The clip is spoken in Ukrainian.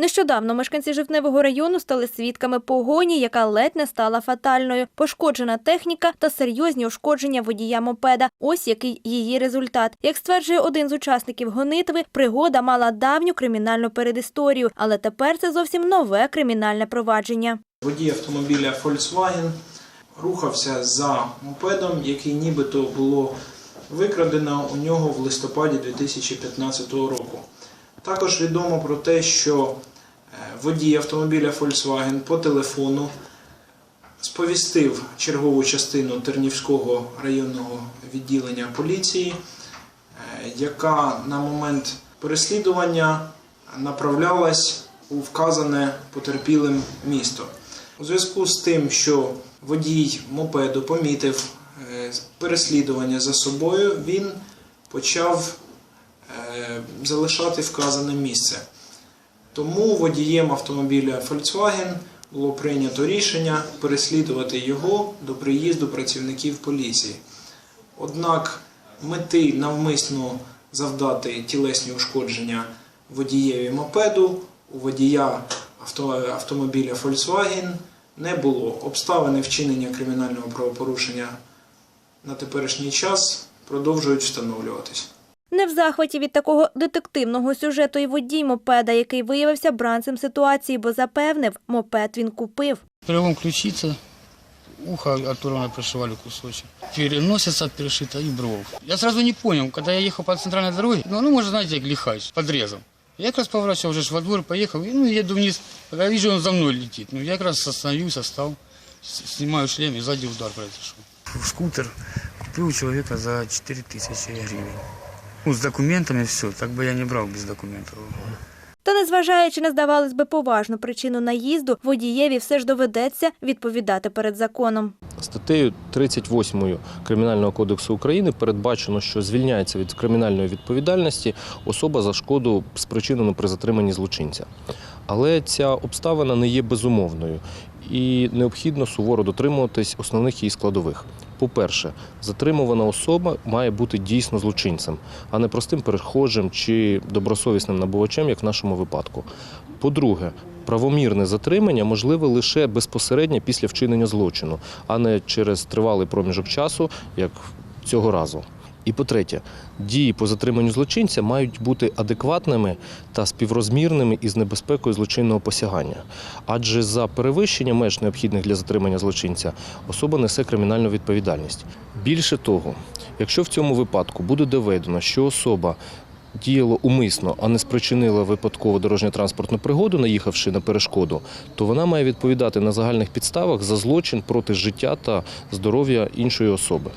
Нещодавно мешканці Жовтневого району стали свідками погоні, яка ледь не стала фатальною. Пошкоджена техніка та серйозні ушкодження водія мопеда. Ось який її результат. Як стверджує один з учасників гонитви, пригода мала давню кримінальну передісторію, але тепер це зовсім нове кримінальне провадження. Водій автомобіля Volkswagen рухався за мопедом, який нібито було викрадено у нього в листопаді 2015 року. Також відомо про те, що водій автомобіля Volkswagen по телефону сповістив чергову частину Тернівського районного відділення поліції, е, яка на момент переслідування направлялась у вказане потерпілим місто. У зв'язку з тим, що водій мопеду помітив е, переслідування за собою, він почав е, залишати вказане місце. Тому водієм автомобіля Volkswagen було прийнято рішення переслідувати його до приїзду працівників поліції. Однак мети навмисно завдати тілесні ушкодження водієві мопеду у водія авто- автомобіля Volkswagen не було. Обставини вчинення кримінального правопорушення на теперішній час продовжують встановлюватись. Не в захваті від такого детективного сюжету і водій мопеда, який виявився бранцем ситуації, бо запевнив, мопед він купив. Перелом ключицы, ухо оторвано пришивали кусочек. Переносица перешита и бровь. Я сразу не понял, когда я ехал по центральной дороге, ну, ну может, знаете, как лихач, подрезом. Я как раз поворачивал уже во двор, поехал, и, ну, еду вниз, когда вижу, он за мной летит. Ну, я как раз остановился, стал, снимаю шлем, и сзади удар произошел. Скутер купил у человека за 4000 гривен. Ну, с документами все, так бы я не брал без документов. Та незважаючи на здавалось би поважну причину наїзду, водієві все ж доведеться відповідати перед законом. Статтею 38 Кримінального кодексу України передбачено, що звільняється від кримінальної відповідальності особа за шкоду, спричинену при затриманні злочинця. Але ця обставина не є безумовною і необхідно суворо дотримуватись основних її складових. По-перше, затримувана особа має бути дійсно злочинцем, а не простим перехожим чи добросовісним набувачем, як в нашому випадку. По-друге, правомірне затримання можливе лише безпосередньо після вчинення злочину, а не через тривалий проміжок часу, як цього разу. І по-третє, дії по затриманню злочинця мають бути адекватними та співрозмірними із небезпекою злочинного посягання. Адже за перевищення меж необхідних для затримання злочинця особа несе кримінальну відповідальність. Більше того, якщо в цьому випадку буде доведено, що особа діяло умисно, а не спричинила випадково дорожньо-транспортну пригоду, наїхавши на перешкоду, то вона має відповідати на загальних підставах за злочин проти життя та здоров'я іншої особи.